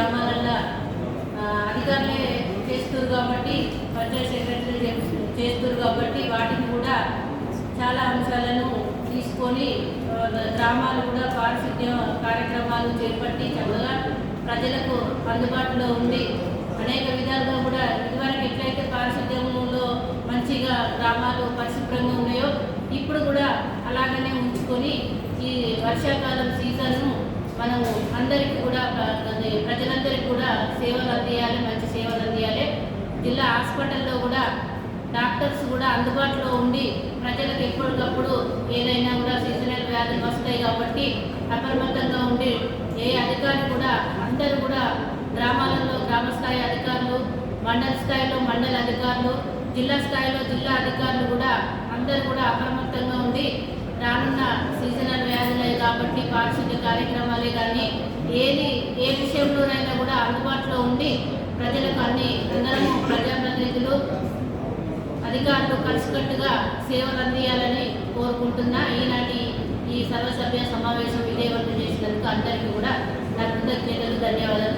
గ్రామాలలో అధికారులే చేస్తారు కాబట్టి పంచాయత్ సెక్రటరీ చేస్తారు కాబట్టి వాటిని కూడా చాలా అంశాలను తీసుకొని గ్రామాలు కూడా పారిశుద్ధ్య కార్యక్రమాలు చేపట్టి చక్కగా ప్రజలకు అందుబాటులో ఉండి అనేక విధాలుగా కూడా ఇదివరకు ఎట్లయితే పారిశుద్ధ్యంలో మంచిగా గ్రామాలు పరిశుభ్రంగా ఉన్నాయో ఇప్పుడు కూడా అలాగనే ఉంచుకొని ఈ వర్షాకాలం మనము అందరికీ కూడా ప్రజలందరికీ కూడా సేవలు అందియాలి మంచి సేవలు అందియాలి. జిల్లా హాస్పిటల్లో కూడా డాక్టర్స్ కూడా అందుబాటులో ఉండి ప్రజలకు ఎప్పటికప్పుడు ఏదైనా కూడా సీజనల్ వ్యాధులు వస్తాయి కాబట్టి అప్రమత్తంగా ఉండి ఏ అధికారులు కూడా అందరూ కూడా గ్రామాలలో గ్రామ స్థాయి అధికారులు మండల స్థాయిలో మండల అధికారులు జిల్లా స్థాయిలో జిల్లా అధికారులు కూడా అందరూ కూడా అప్రమత్తంగా ఉండి రానున్న కాబట్టి పారిశుద్ధ్య కార్యక్రమాలే కానీ ఏది ఏ విషయంలోనైనా కూడా అందుబాటులో ఉండి ప్రజలకు అన్ని అందరము ప్రజాప్రతినిధులు అధికారులు కలిసికట్టుగా సేవలు అందియాలని కోరుకుంటున్నా. ఈనాటి ఈ సర్వసభ్య సమావేశం విజయవంతం చేసినందుకు అందరికీ కూడా నా కృతజ్ఞతలు ధన్యవాదాలు.